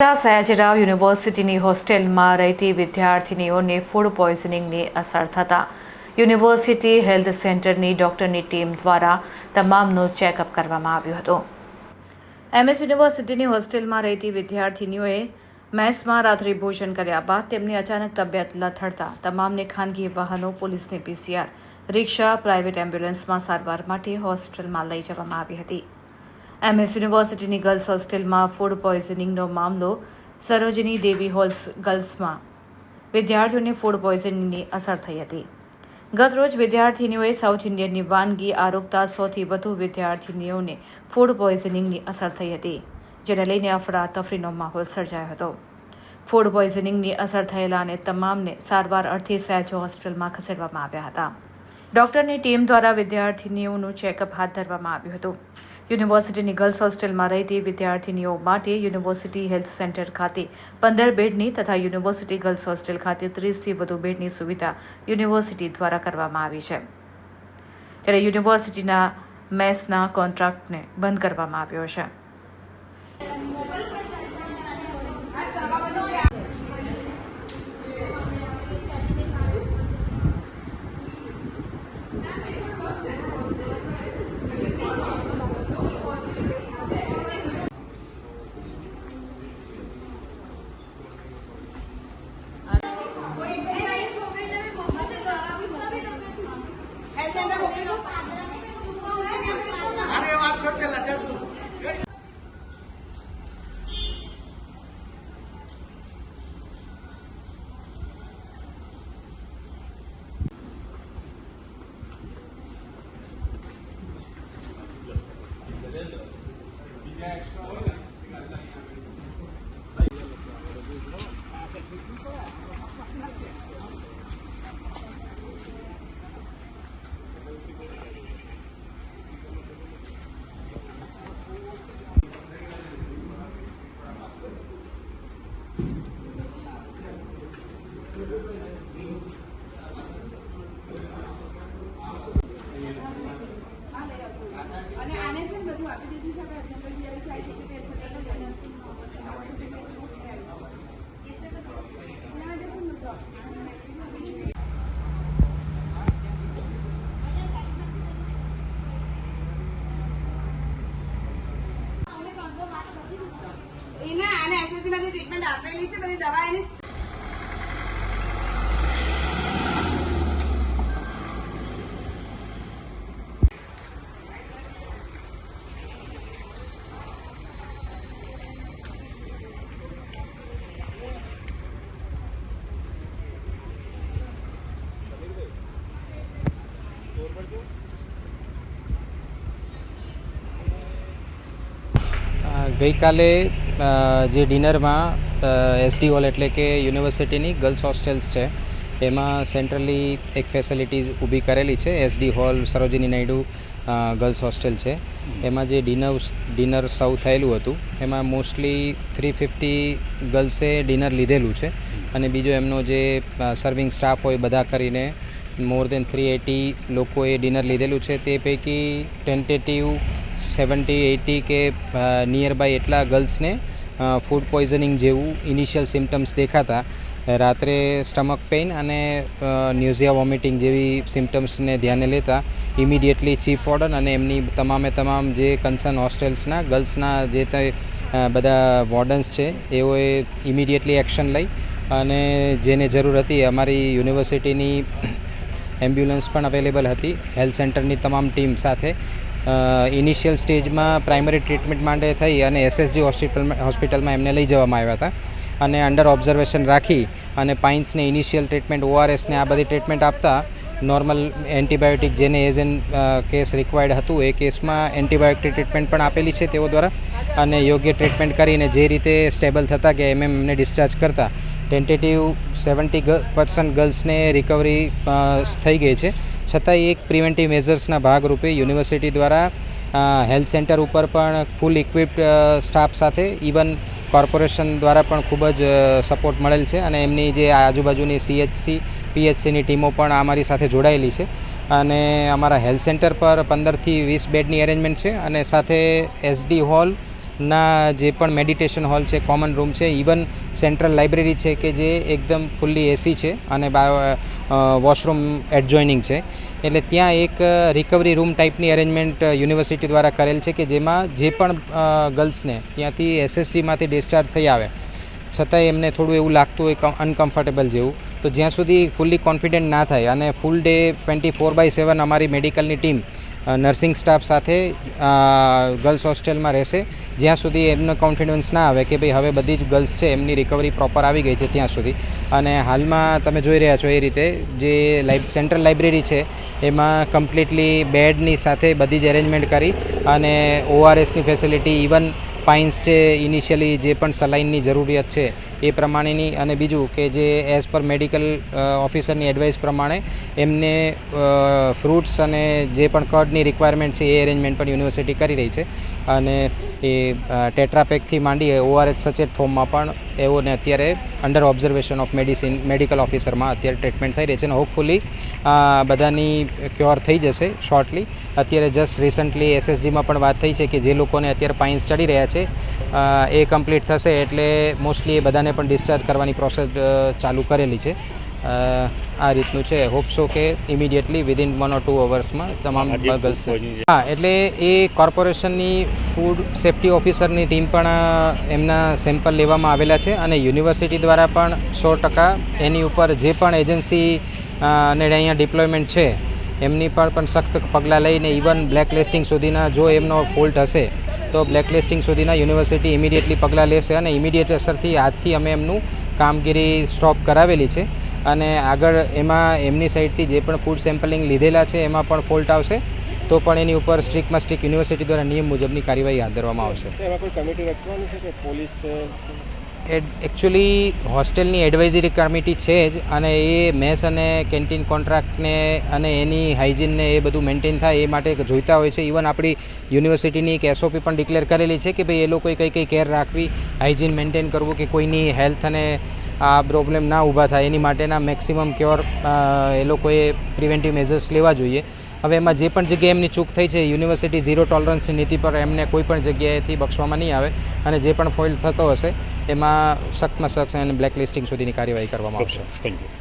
સયાજીરાવ યુનિવર્સિટીની હોસ્ટેલમાં રહેતી વિદ્યાર્થિનીઓને ફૂડ પોઈઝનિંગની અસર થતાં યુનિવર્સિટી હેલ્થ સેન્ટરની ડોક્ટરની ટીમ દ્વારા તમામનો ચેકઅપ કરવામાં આવ્યું હતું. એમએસ યુનિવર્સિટીની હોસ્ટેલમાં રહેતી વિદ્યાર્થિનીઓએ મેસમાં રાત્રિ ભોજન કર્યા બાદ તેમની અચાનક તબિયત લથડતા તમામને ખાનગી વાહનો, પોલીસની પીસીઆર, રિક્ષા, પ્રાઇવેટ એમ્બ્યુલન્સમાં સારવાર માટે હોસ્ટેલમાં લઈ જવામાં આવી હતી. એમએસ યુનિવર્સિટીની ગર્લ્સ હોસ્ટેલમાં ફૂડ પોઈઝનિંગનો મામલો સરોજિની દેવી હોલ્સ ગર્લ્સમાં. વિદ્યાર્થીઓને ફૂડ પોઈઝનિંગની અસર થઈ હતી. ગતરોજ વિદ્યાર્થીનીઓએ સાઉથ ઇન્ડિયનની વાનગી આરોગતા સોથી વધુ વિદ્યાર્થીનીઓને ફૂડ પોઈઝનિંગની અસર થઈ હતી, જેને લઈને અફરાતફરીનો માહોલ સર્જાયો હતો. ફૂડ પોઈઝનિંગની અસર થયેલા અને તમામને સારવાર અર્થે સહેજો હોસ્પિટલમાં ખસેડવામાં આવ્યા હતા. ડોક્ટરની ટીમ દ્વારા વિદ્યાર્થીનીઓનું ચેકઅપ હાથ ધરવામાં આવ્યું હતું. યુનિવર્સિટીની ગર્લ્સ હોસ્ટેલમાં રહેતી વિદ્યાર્થીનીઓ માટે યુનિવર્સિટી હેલ્થ સેન્ટર ખાતે પંદર બેડની તથા યુનિવર્સિટી ગર્લ્સ હોસ્ટેલ ખાતે ત્રીસથી વધુ બેડની સુવિધા યુનિવર્સિટી દ્વારા કરવામાં આવી છે. ત્યારે યુનિવર્સિટીના મેસના કોન્ટ્રાક્ટને બંધ કરવામાં આવ્યો છે. Chócala, Chapu. Yeah, એને આને એસએસસી માંથી ટ્રીટમેન્ટ આપેલી છે બધી દવા એની ગઈકાલે જે ડિનરમાં એસડી હોલ એટલે કે યુનિવર્સિટીની ગર્લ્સ હોસ્ટેલ્સ છે, એમાં સેન્ટ્રલી એક ફેસિલિટીઝ ઊભી કરેલી છે SD hall Sarojini Naidu girls hostel છે. એમાં જે ડિનર ડિનર સર્વ થયેલું હતું, એમાં મોસ્ટલી થ્રી ફિફ્ટી ગર્લ્સે ડિનર લીધેલું છે. અને બીજો એમનો જે સર્વિંગ સ્ટાફ હોય, બધા કરીને મોર દેન થ્રી એટી લોકોએ ડિનર લીધેલું છે. તે પૈકી ટેન્ટેટિવ સેવન્ટી એટી કે નિયર બાય એટલા ગર્લ્સને ફૂડ પોઈઝનિંગ જેવું ઇનિશિયલ સિમ્ટમ્સ દેખાતા. રાત્રે સ્ટમક પેઇન અને ન્યુઝિયા વોમિટિંગ જેવી સિમ્ટમ્સને ધ્યાને લેતા ઇમિડિયેટલી ચીફ વોર્ડન અને એમની તમામે તમામ જે કન્સર્ન હોસ્ટેલ્સના ગર્લ્સના જે તે બધા વોર્ડન્સ છે, એઓએ ઇમિડિયેટલી એક્શન લઈ અને જેને જરૂર હતી અમારી યુનિવર્સિટીની એમ્બ્યુલન્સ પણ અવેલેબલ હતી. હેલ્થ સેન્ટરની તમામ ટીમ સાથે ઇનિશિયલ સ્ટેજમાં પ્રાઇમરી ટ્રીટમેન્ટ માટે થઈ અને એસએસજી હોસ્પિટલમાં હોસ્પિટલમાં એમને લઈ જવામાં આવ્યા હતા. અને અંડર ઓબ્ઝર્વેશન રાખી અને પાઇન્સને ઇનિશિયલ ટ્રીટમેન્ટ ઓઆરએસને આ બધી ટ્રીટમેન્ટ આપતા, નોર્મલ એન્ટીબાયોટિક જેને એઝ એન કેસ રિક્વાયર્ડ હતું, એ કેસમાં એન્ટીબાયોટિક ટ્રીટમેન્ટ પણ આપેલી છે તેઓ દ્વારા. અને યોગ્ય ટ્રીટમેન્ટ કરીને જે રીતે સ્ટેબલ થતા કે એમ એમ એમને ડિસ્ચાર્જ કરતા ટેન્ટેટિવ સેવન્ટી પર્સન્ટ ગર્લ્સને રિકવરી થઈ ગઈ છે. છતાંય એક પ્રિવેન્ટિવ મેઝર્સના ભાગરૂપે યુનિવર્સિટી દ્વારા હેલ્થ સેન્ટર ઉપર પણ ફૂલ ઇક્વિપ્ડ સ્ટાફ સાથે ઇવન કોર્પોરેશન દ્વારા પણ ખૂબ જ સપોર્ટ મળેલ છે અને એમની જે આજુબાજુની સીએચસી પીએચસીની ટીમો પણ અમારી સાથે જોડાયેલી છે. અને અમારા હેલ્થ સેન્ટર પર પંદરથી વીસ બેડની અરેન્જમેન્ટ છે અને સાથે એસડી હોલ ના જે પણ મેડિટેશન હોલ છે કોમન રૂમ છે ઇવન સેન્ટ્રલ લાઇબ્રેરી છે કે જે એકદમ ફૂલ્લી એસી છે અને વોશરૂમ એડજોઇનિંગ છે. એટલે ત્યાં એક રિકવરી રૂમ ટાઈપની અરેન્જમેન્ટ યુનિવર્સિટી દ્વારા કરેલ છે કે જેમાં જે પણ ગર્લ્સને ત્યાંથી એસએસસીમાંથી ડિસ્ચાર્જ થઈ આવે. છતાંય એમને થોડું એવું લાગતું હોય અનકમ્ફર્ટેબલ જેવું. તો જ્યાં સુધી ફૂલ્લી કોન્ફિડન્ટ ના થાય અને full day twenty four by seven અમારી મેડિકલની ટીમ નર્સિંગ સ્ટાફ સાથે ગર્લ્સ હોસ્ટેલમાં રહેશે. જ્યાં સુધી એમનો કોન્ફિડન્સ ના આવે કે ભાઈ હવે બધી જ ગર્લ્સ છે, એમની રિકવરી પ્રોપર આવી ગઈ છે ત્યાં સુધી. અને હાલમાં તમે જોઈ રહ્યા છો એ રીતે જે લાઇબ સેન્ટ્રલ લાઇબ્રેરી છે, એમાં કમ્પ્લીટલી બેડની સાથે બધી જ એરેન્જમેન્ટ કરી અને ઓઆરએસની ફેસિલિટી ઇવન પાઇન્સ છે ઇનિશિયલી જે પણ સલાઇનની જરૂરિયાત છે એ પ્રમાણેની અને બીજું કે જે એઝ પર મેડિકલ ઓફિસરની એડવાઇસ પ્રમાણે એમને ફ્રૂટ્સ અને જે પણ કડની રિક્વાયરમેન્ટ છે એ અરેન્જમેન્ટ પણ યુનિવર્સિટી કરી રહી છે. અને એ ટેટ્રાપેકથી માંડી ઓઆરએચ સચેત ફોર્મમાં પણ એઓને અત્યારે under observation of medicine medical ઓફિસરમાં અત્યારે ટ્રીટમેન્ટ થઈ રહી છે અને હોપફુલી બધાની ક્યોર થઈ જશે શોર્ટલી અત્યારે જસ્ટ રિસન્ટલી એસએસજીમાં પણ વાત થઈ છે કે જે લોકોને અત્યારે પાઇન્સ ચડી રહ્યા છે એ કમ્પ્લીટ થશે એટલે મોસ્ટલી એ બધાને પણ ડિસ્ચાર્જ કરવાની પ્રોસેસ ચાલુ કરેલી છે. આ રીતનું છે. હોપસો કે immediately within one or two અવર્સમાં તમામ ગર્લ્સ હા એટલે એ કોર્પોરેશનની ફૂડ સેફ્ટી ઓફિસરની ટીમ પણ એમના સેમ્પલ લેવામાં આવેલા છે અને યુનિવર્સિટી દ્વારા પણ સો ટકા એની ઉપર જે પણ એજન્સી ને અહીંયા ડિપ્લોયમેન્ટ છે એમની પર પણ સખ્ત પગલાં લઈને ઇવન બ્લેક લિસ્ટિંગ સુધીના જો એમનો ફોલ્ટ હશે, તો બ્લેક લિસ્ટિંગ સુધીના યુનિવર્સિટી ઇમિડિયેટલી પગલાં લેશે અને ઇમિડિયેટ અસરથી આજથી અમે એમનું કામગીરી સ્ટોપ કરાવેલી છે. અને આગળ એમાં એમની સાઈડથી જે પણ ફૂડ સેમ્પલિંગ લીધેલા છે, એમાં પણ ફોલ્ટ આવશે, તો પણ એની ઉપર સ્ટ્રિક્ટમાં સ્ટ્રિક્ટ યુનિવર્સિટી દ્વારા નિયમ મુજબની કાર્યવાહી હાથ ધરવામાં આવશે. એમાં કોઈ કમિટી રચવાની છે કે પોલીસ એકચ્યુઅલી હોસ્ટેલની એડવાઇઝરી કમિટી છે જ અને એ મેસ અને કેન્ટીન કોન્ટ્રાક્ટને અને એની હાઇજીનને એ બધું મેન્ટેન થાય એ માટે જોઈતા હોય છે. ઇવન આપણી યુનિવર્સિટીની એક એસઓપી પણ ડિક્લેર કરેલી છે કે ભાઈ એ લોકોએ કઈ કઈ કેર રાખવી હાઇજીન મેન્ટેન કરવું કે કોઈની હેલ્થ અને આ પ્રોબ્લેમ ના ઊભા થાય. એની માટેના મેક્સિમમ ક્યોર એ લોકોએ પ્રિવેન્ટિવ મેઝર્સ લેવા જોઈએ. હવે એમાં જે પણ જગ્યાએ એમની ચૂક થઈ છે, યુનિવર્સિટી ઝીરો ટોલરન્સની નીતિ પર એમને કોઈ પણ જગ્યાએથી બક્ષવામાં નહીં આવે અને જે પણ ફોઇલ થતો હશે, એમાં સખ્તમાં સખ્ત અને બ્લેક લિસ્ટિંગ સુધીની કાર્યવાહી કરવામાં આવશે. Thank you